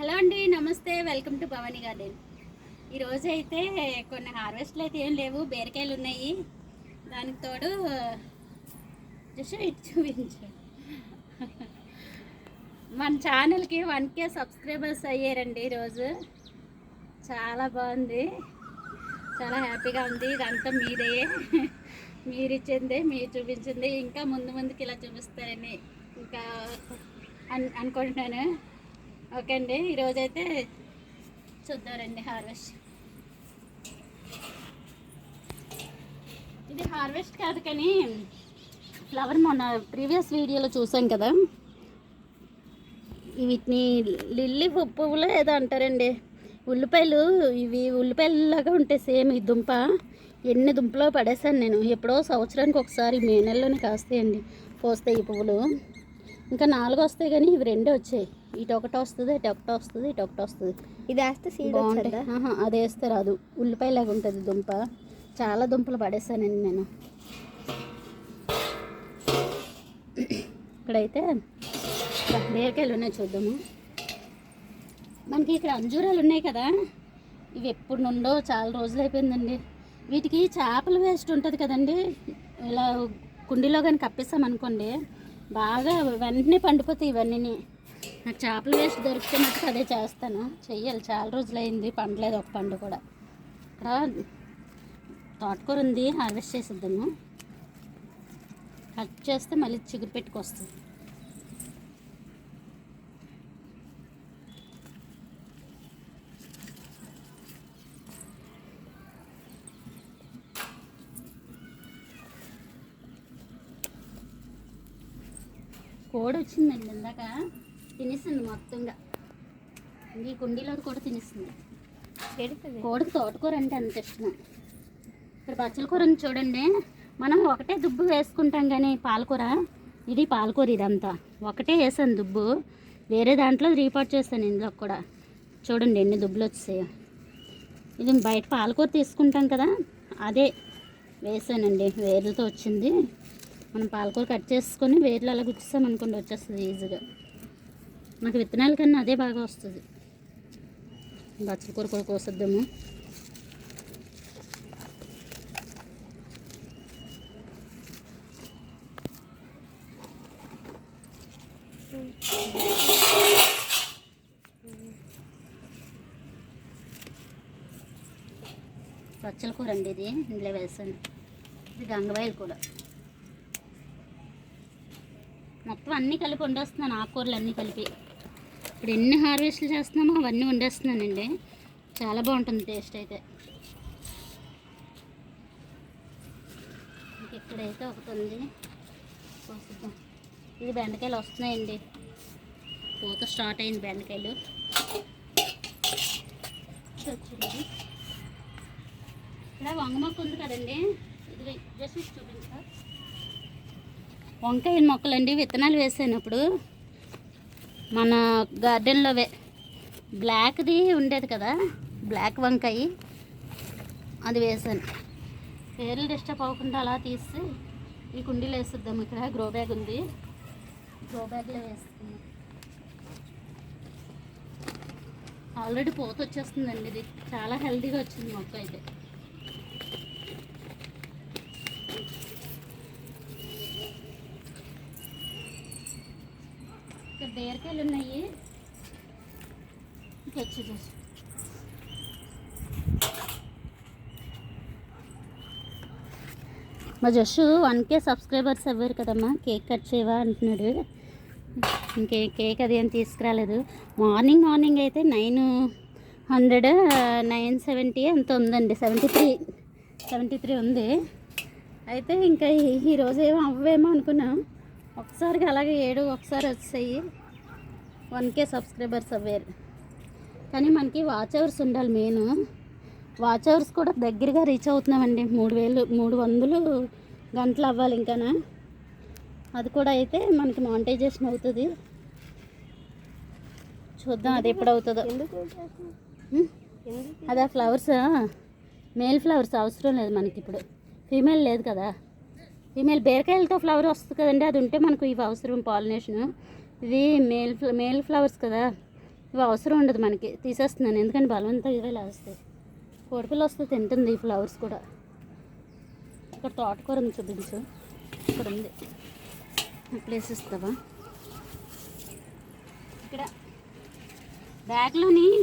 Hello అండి నమస్తే. Welcome to Bhavani garden. ఈరోజు అయితే కొన్ని హార్వెస్ట్లు అయితే ఏం లేవు బీరకాయలు ఉన్నాయి. దానికి తోడు జస్ట్ ఇటు చూపించు. మన ఛానల్కి వన్ కే సబ్స్క్రైబర్స్ అయ్యారండి ఈరోజు చాలా బాగుంది. చాలా హ్యాపీగా ఉంది. ఇదంతా మీదే. మీరు ఇచ్చింది మీరు చూపించింది. ఇంకా ముందు ముందుకి ఇలా చూపిస్తారని. ఇంకా అన్ అనుకుంటున్నాను. ఓకే అండి ఈరోజైతే చూద్దారండి హార్వెస్ట్. ఇది హార్వెస్ట్ కాదు కానీ ఫ్లవర్ మొన్న ప్రీవియస్ వీడియోలో చూసాం కదా. వీటిని లిల్లీ పువ్వులు ఏదో అంటారండి. ఉల్లిపాయలు ఇవి ఉల్లిపాయలలాగా ఉంటాయి సేమ్ ఈ దుంప. ఎన్ని దుంపలో పడేసాను నేను. ఎప్పుడో సంవత్సరానికి ఒకసారి మే నెలలోనే కాస్తాయండి పోస్తాయి ఈ పువ్వులు. ఇంకా నాలుగు వస్తాయి కానీ ఇవి రెండే వచ్చాయి. ఇటు ఒకటి వస్తుంది ఇటు ఒకటి వస్తుంది ఇటు ఒకటి వస్తుంది. ఇది వేస్తే సీడ్ ఆహా, అది వేస్తే రాదు. ఉల్లిపాయలాగా ఉంటుంది దుంప. చాలా దుంపలు పడేసానండి నేను ఇక్కడైతే బీరకాయలు ఉన్నాయి చూద్దాము. మనకి ఇక్కడ అంజూరాలు ఉన్నాయి కదా. ఇవి ఎప్పుడు నుండో చాలా రోజులు అయిపోయిందండి. వీటికి చేపల వేస్ట్ ఉంటుంది కదండి. ఇలా కుండీలో కానీ కప్పేస్తాం అనుకోండి బాగా వెంటనే పండిపోతాయి ఇవన్నీ నాకు చేపల వేస్ట్ దొరికితే మటుకు అదే చేస్తాను. చెయ్యాలి. చాలా రోజులైంది. పండలేదు. ఒక పండు కూడా. ఇక్కడ తోటకూర ఉంది. హార్వెస్ట్ చేసిద్దాము. కట్ చేస్తే మళ్ళీ చిగురు పెట్టుకొస్తుంది కోడి వచ్చిందండి ఇందాక. తినేసింది మొత్తంగా. ఈ కుండీలో కూడా తినేసింది. పెడుతుంది. కోడికి తోటకూర అంటే అంత ఇష్టం. ఇక్కడ పచ్చల కూరని చూడండి. మనం ఒకటే దుబ్బు వేసుకుంటాం కానీ పాలకూర ఇది పాలకూర ఇదంతా. ఒకటే వేసాను దుబ్బు. వేరే దాంట్లో రీపాట్ చేస్తాను ఇందులో కూడా. చూడండి ఎన్ని దుబ్బులు వచ్చాయో. ఇది బయట పాలకూర తీసుకుంటాం కదా అదే వేసానండి. వేర్లతో వచ్చింది. మనం పాలకూర కట్ చేసుకొని వేర్లు అలా గుచ్చిస్తాం అనుకోండి వచ్చేస్తుంది ఈజీగా. నాకు విత్తనాల కన్నా అదే బాగా వస్తుంది. బచ్చల కూర కూడా కోసేద్దాము. బచ్చల కూర అండి ఇది ఇందులో వేసాను. ఇది గంగవాయలు కూడా మొత్తం అన్నీ కలిపి వండేస్తున్నాను ఆకుకూరలు అన్నీ కలిపి. ఇప్పుడు ఎన్ని హార్వెస్ట్లు చేస్తున్నామో అవన్నీ వండేస్తున్నానండి. చాలా బాగుంటుంది టేస్ట్ అయితే. ఇక్కడైతే ఒకటి ఉంది. కోసిద్దాం ఇది బెండకాయలు వస్తున్నాయండి. పూత స్టార్ట్ అయింది బెండకాయలు. ఇక్కడ వంగ మొక్క ఉంది కదండి. ఇది జస్ట్ చూపించా. వంకాయ మొక్కలండి విత్తనాలు వేసాను అప్పుడు. మన గార్డెన్లోవే బ్లాక్ది ఉండేది కదా. బ్లాక్ వంకాయ. అది వేసాను. పేర్లు డిస్టర్బ్ అవ్వకుండా అలా తీసి ఈ కుండీలో వేసిద్దాం. ఇక్కడ గ్రో బ్యాగ్ ఉంది. గ్రో బ్యాగ్లో వేస్తున్నాం ఆల్రెడీ పోత వచ్చేస్తుందండి ఇది. చాలా హెల్తీగా వచ్చింది మొక్క అయితే బీరకాయలు ఉన్నాయి తెచ్చి చూసి. మా జస్సు వన్ కే సబ్స్క్రైబర్స్ అవ్వారు కదమ్మా. కేక్ కట్ చేయవా అంటున్నాడు. ఇంకే కేక్ అది ఏం తీసుకురాలేదు. మార్నింగ్ మార్నింగ్ అయితే నైన్ హండ్రెడ్ నైన్ సెవెంటీ ఎంత ఉందండి. సెవెంటీ త్రీ సెవెంటీ త్రీ ఉంది. అయితే ఇంకా ఈరోజు ఏమో అవ్వేమో అనుకున్నాం. ఒకసారికి అలాగే ఏడు ఒకసారి వచ్చాయి వన్ కే సబ్స్క్రైబర్స్ అవ్వారు. కానీ మనకి వాచ్ అవర్స్ ఉండాలి మెయిన్. వాచ్ అవర్స్ కూడా దగ్గరగా రీచ్ అవుతున్నామండి. మూడు వేలు మూడు వందలు గంటలు అవ్వాలి ఇంకానా. అది కూడా అయితే మనకి మానిటైజేషన్ అవుతుంది. చూద్దాం అది ఎప్పుడు అవుతుందో. అదే ఫ్లవర్స్? మేల్ ఫ్లవర్స్ అవసరం లేదు మనకి ఇప్పుడు. ఫీమేల్ లేదు కదా. ఫీమేల్ బీరకాయలతో ఫ్లవర్ వస్తుంది కదండి. అది ఉంటే మనకు ఇవి అవసరం పాలినేషన్. ఇది మేల్ ఫ్ల- మేల్ ఫ్లవర్స్ కదా. ఇవి అవసరం ఉండదు మనకి. తీసేస్తున్నాను. ఎందుకంటే బలవంతం ఇవే లేస్తాయి కోడిపిల్ల వస్తే తింటుంది ఈ ఫ్లవర్స్ కూడా. ఇక్కడ తోటకూర ఉంది చూపించు. ఇక్కడ ఉంది. ప్లేస్ ఇస్తావా? ఇక్కడ బ్యాగ్లోని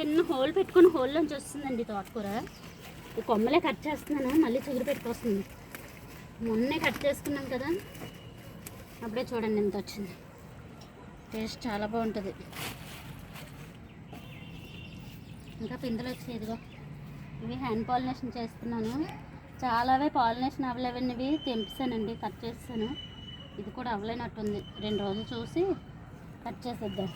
చిన్న హోల్ పెట్టుకుని హోల్లోంచి వస్తుందండి తోటకూర. ఈ కొమ్మలే కట్ చేస్తున్నాను? మళ్ళీ చిగురు పెట్టుకొస్తుంది. మొన్నే కట్ చేసుకున్నాం కదా. అప్పుడే చూడండి ఎంత వచ్చింది. టేస్ట్ చాలా బాగుంటుంది. ఇంకా పిందెలు వచ్చాయి ఇదిగో. ఇవి హ్యాండ్ పాలినేషన్ చేస్తున్నాను. చాలావే పాలినేషన్ అవ్వలేవన్నవి తెంపిస్తానండి కట్ చేస్తాను ఇది కూడా అవ్వలేనట్టుంది. రెండు రోజులు చూసి కట్ చేసేద్దాం.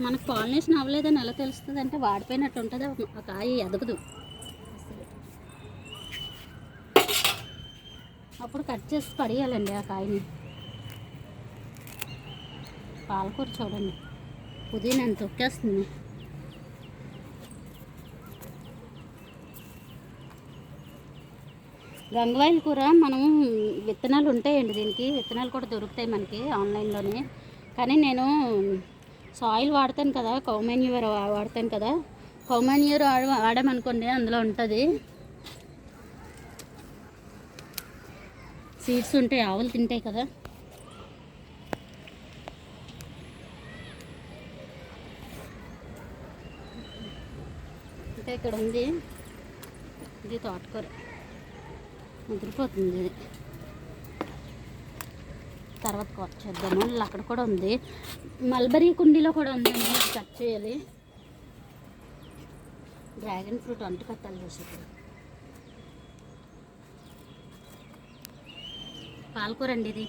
మనకు పాలినేషన్ అవ్వలేదని ఎలా తెలుస్తుంది అంటే వాడిపోయినట్టు ఉంటుంది. ఆ కాయ ఎదగదు. అసలు. అప్పుడు కట్ చేసి పడేయాలండి ఆ కాయని. పాలకూర చూడండి. పుదీనా ఎంత తొక్కేస్తుంది గంగవాయిల కూర మనం విత్తనాలు ఉంటాయండి దీనికి. విత్తనాలు కూడా దొరుకుతాయి మనకి ఆన్లైన్లోనే. కానీ నేను సాయిల్ వాడతాను కదా కౌమాన్యూర్ వాడతాను కదా. కౌమాన్యూర్ వాడామనుకోండి అందులో ఉంటుంది. సీడ్స్ ఉంటాయి ఆవులు తింటాయి కదా. ఇంకా ఇక్కడ ఉంది. ఇది తోటకూర. ముదిరిపోతుంది ఇది. తర్వాత కొత్త చేద్దాము. అక్కడ కూడా ఉంది. మల్బరీ కుండీలో కూడా ఉందండి కట్ చేయాలి. డ్రాగన్ ఫ్రూట్ అంటు కట్టాలి చూసి పాలకూర అండి ఇది.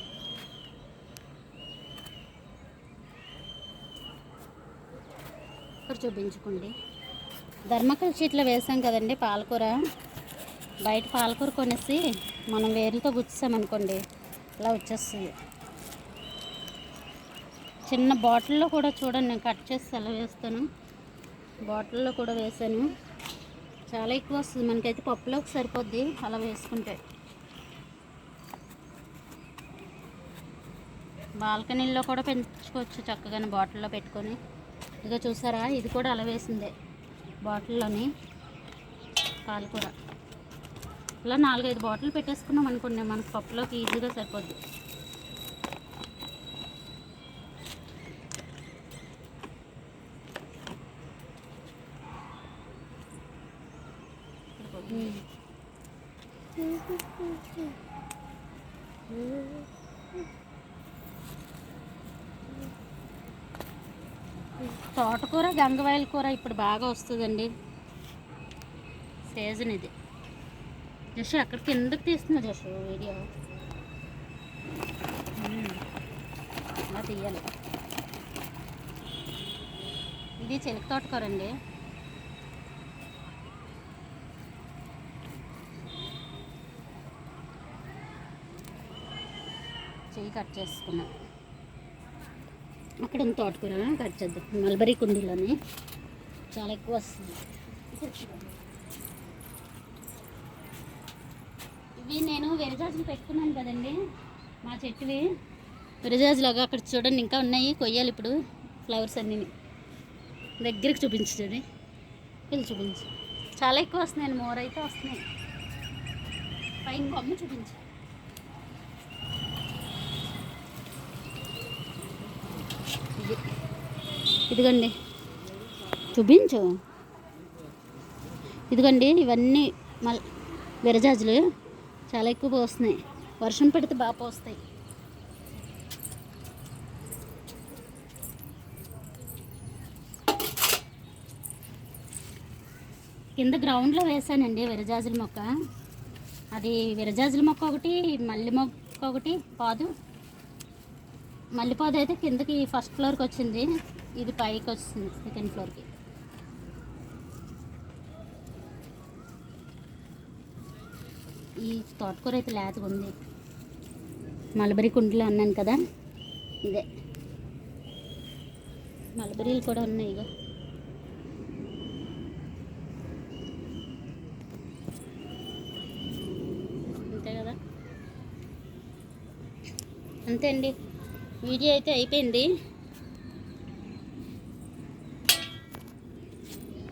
ఇక్కడ చూపించుకోండి. ధర్మకల్ షీట్లో వేసాం కదండి పాలకూర. బయట పాలకూర కొనేసి మనం వేరులతో గుచ్చామనుకోండి ఇలా వచ్చేస్తుంది. చిన్న బాటిల్లో కూడా చూడండి నేను కట్ చేసి ఎలా వేస్తాను. బాటిల్లో కూడా వేసాను. చాలా ఎక్కువ వస్తుంది. మనకైతే పప్పులోకి సరిపోద్ది అలా వేసుకుంటే. బాల్కనీల్లో కూడా పెంచుకోవచ్చు చక్కగానే బాటిల్లో పెట్టుకొని. ఇదిగో చూసారా? ఇది కూడా అలా వేసిందే. బాటిల్లోని పాలకూర. ఇలా నాలుగైదు బాటిల్ పెట్టేసుకున్నాం అనుకోండి మనకు పప్పులోకి ఈజీగా సరిపోద్ది. ఉమ్. తోటకూర గంగవాయల కూర ఇప్పుడు బాగా వస్తుందండి. సీజన్ ఇది. జస్ట్ అక్కడ కిందకి తీస్తున్నా జస్ట్ వీడియో? అలా తీయాలి. ఇది చిలక తోటకూర అండి. చెయ్యి కట్ చేసుకున్నాం. అక్కడ ఉంది తోటకూర కట్ చేద్దాం. మల్బరీ కుండీలోని. చాలా ఎక్కువ వస్తుంది. ఇవి నేను వెరజాజులు పెట్టుకున్నాను కదండి. మా చెట్టువి. వెరజాజులాగా అక్కడ చూడండి ఇంకా ఉన్నాయి. కొయ్యాలి ఇప్పుడు. ఫ్లవర్స్ అన్నీ. దగ్గరికి చూపించండి. వెళ్ళి చూపించు. చాలా ఎక్కువ వస్తున్నాయి మోర్ అయితే వస్తున్నాయి. పైన బొమ్మ చూపించు ఇది ఇదిగోండి. చూపించు. ఇదిగండి ఇవన్నీ మల్ విరజాజులు. చాలా ఎక్కువ పోస్తున్నాయి. వర్షం పడితే బాగా పోస్తాయి. కింద గ్రౌండ్లో వేసానండి విరజాజుల మొక్క. అది విరజాజుల మొక్క ఒకటి మల్లి మొక్క ఒకటి పాదు. మల్లెపాదు అయితే కిందకి ఫస్ట్ ఫ్లోర్కి వచ్చింది. ఇది పైకి వస్తుంది సెకండ్ ఫ్లోర్కి ఈ తోటకూర అయితే లేతగా ఉంది. మలబరీ కుండలు అన్నాను కదా ఇదే. మలబరీలు కూడా ఉన్నాయి ఇగో. అంతే కదా? అంతే అండి. వీడియో అయితే అయిపోయింది.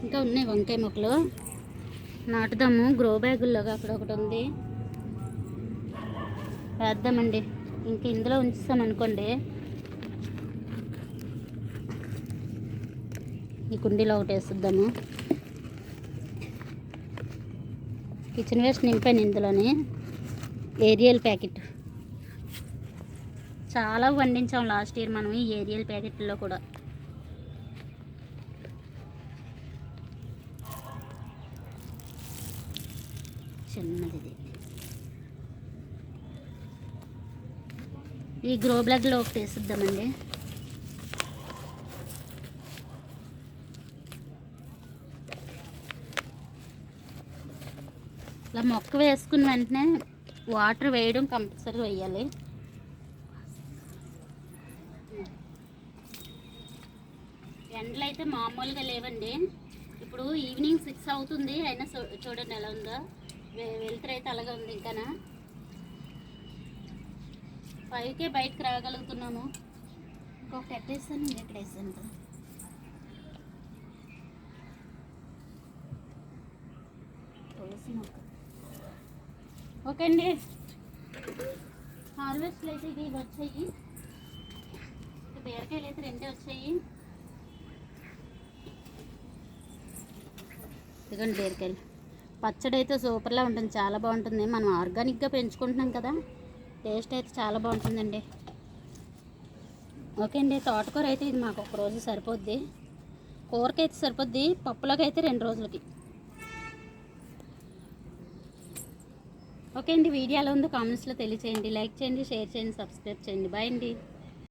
ఇంకా ఉన్నాయి వంకాయ మొక్కలు. నాటుదాము గ్రో బ్యాగుల్లోగా అక్కడ ఒకటి ఉంది. వేద్దామండి ఇంక ఇందులో ఉంచుతాం అనుకోండి. ఈ కుండీలో ఒకటి వేసిద్దాము. కిచెన్ వేస్ట్ నింపాను ఇందులోని. Ariel packet. చాలా పండించాం లాస్ట్ ఇయర్ మనం ఈ ఏరియల్ ప్యాకెట్లో కూడా. చిన్నది ఇది ఈ గ్రో బ్లాగ్లో ఒకటి వేసిద్దామండి. ఇలా మొక్క వేసుకున్న వెంటనే వాటర్ వేయడం కంపల్సరీ వేయాలి. ఎండలు అయితే మామూలుగా లేవండి. ఇప్పుడు ఈవినింగ్ సిక్స్ అవుతుంది అయినా చూ- చూడండి ఎలా ఉందో. వె- అయితే అలాగే ఉంది ఇంకానా? ఫైవ్కే బయటకు రాగలుగుతున్నాము ఇంకొకటి ఎట్టేస్తాను ఇంకెక్కడ వేసాను కదా తులసి మొక్క. ఓకే అండి. హార్వెస్ట్లు అయితే ఇవి వచ్చాయి. బీరకాయలు అయితే రెండే వచ్చాయి. ఇదిగోండి బీరకాయలు. పచ్చడి అయితే సూపర్లా ఉంటుంది. చాలా బాగుంటుంది. మనం ఆర్గానిక్గా పెంచుకుంటున్నాం కదా టేస్ట్ అయితే చాలా బాగుంటుందండి. ఓకే అండి తోటకూర అయితే ఇది మాకు ఒక రోజు సరిపోద్ది. కూరకైతే సరిపోద్ది పప్పులోకి అయితే రెండు రోజులకి. ఓకే అండి వీడియో ఎలా ఉందో కామెంట్స్లో తెలియచేయండి. లైక్ చేయండి షేర్ చేయండి సబ్స్క్రైబ్ చేయండి. బాయ్ అండి.